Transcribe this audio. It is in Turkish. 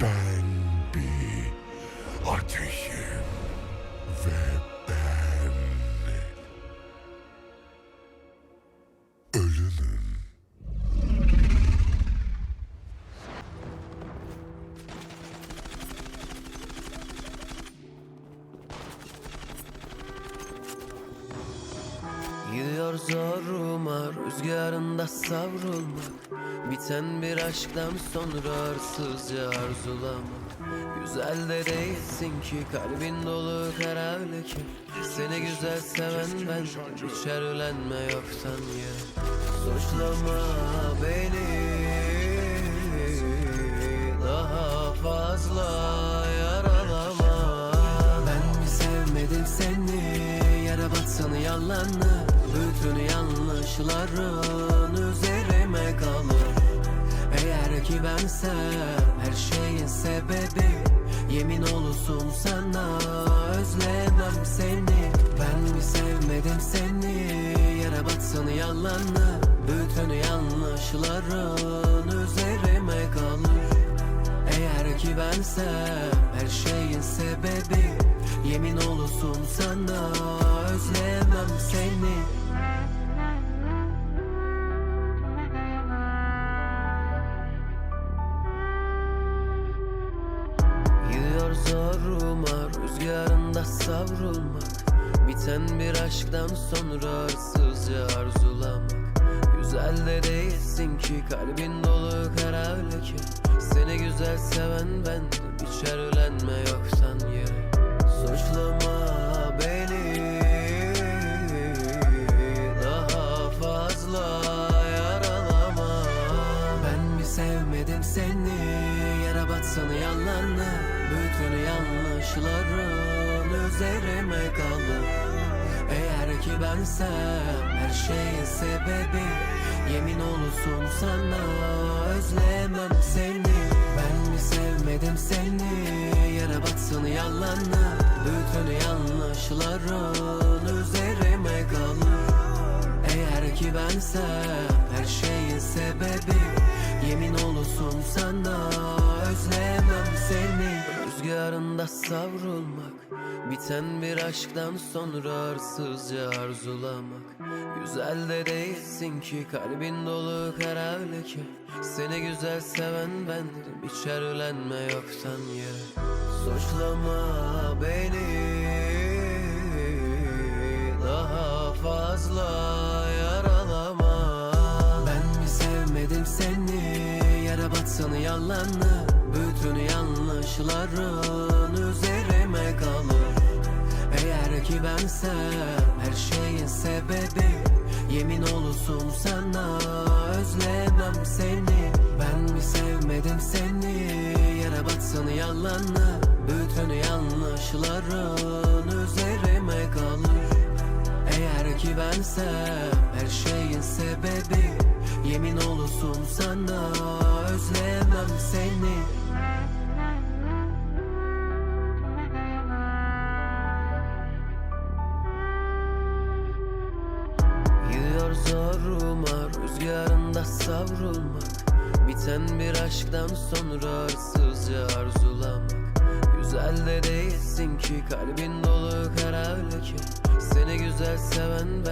Ben bir ateşim Gidiyor zoruma rüzgarında savrulmak Biten bir aşktan sonra arsızca arzulamak Güzel de değilsin ki kalbin dolu kara leke Seni güzel seven ben hiç erlenme yoktan ya. Suçlama beni daha fazla yaralama. Ben mi sevmedim seni Yara batsın yalanı Bütün yanlışların üzerime kalır. Eğer ki bensem her şeyin sebebi Yemin olsun sana özlemem seni. Ben mi sevmedim seni? Yara batsın yalanı. Bütün yanlışların üzerime kalır eğer ki bensem her şeyin sebebi Yemin olsun sana özlemem seni. Gidiyor zoruma rüzgarında savrulmak. Biten bir aşktan sonra arsızca arzulamak. Güzel de değilsin ki kalbin dolu kara Seni güzel seven bendim hiç erlenme yoktan yere Suçlama beni daha fazla yaralama Ben mi sevmedim seni Yara batsın yalanı Bütün yanlışların üzerime kalır Eğer ki bensem her şeyin sebebi Yemin olsun sana özlemem seni Ben mi sevmedim seni? Yara batsın yalanı. Bütün yanlışların üzerime kalır. Eğer ki bensem her şeyin sebebi Yemin olsun sana Rüzgarında savrulmak Biten bir aşktan sonra arsızca arzulamak. Güzel de değilsin ki kalbin dolu kara leke Seni güzel seven bendim hiç erlenme yoktan yere Suçlama beni daha fazla yaralama. Ben mi sevmedim seni Yara batsın yalanı? Bütün yanlışların üzerime kalır. Eğer ki bensem her şeyin sebebi Yemin olsun sana özlemem seni. Ben mi sevmedim seni? Yara batsın yalanı Bütün yanlışların üzerime kalır. Eğer ki bensem her şeyin sebebi Yemin olsun sana özlemem seni zoruma rüzgarında savrulmak. Biten bir aşktan sonra arsızca arzulamak. Güzel de değilsin ki kalbin dolu kara leke Seni güzel seven ben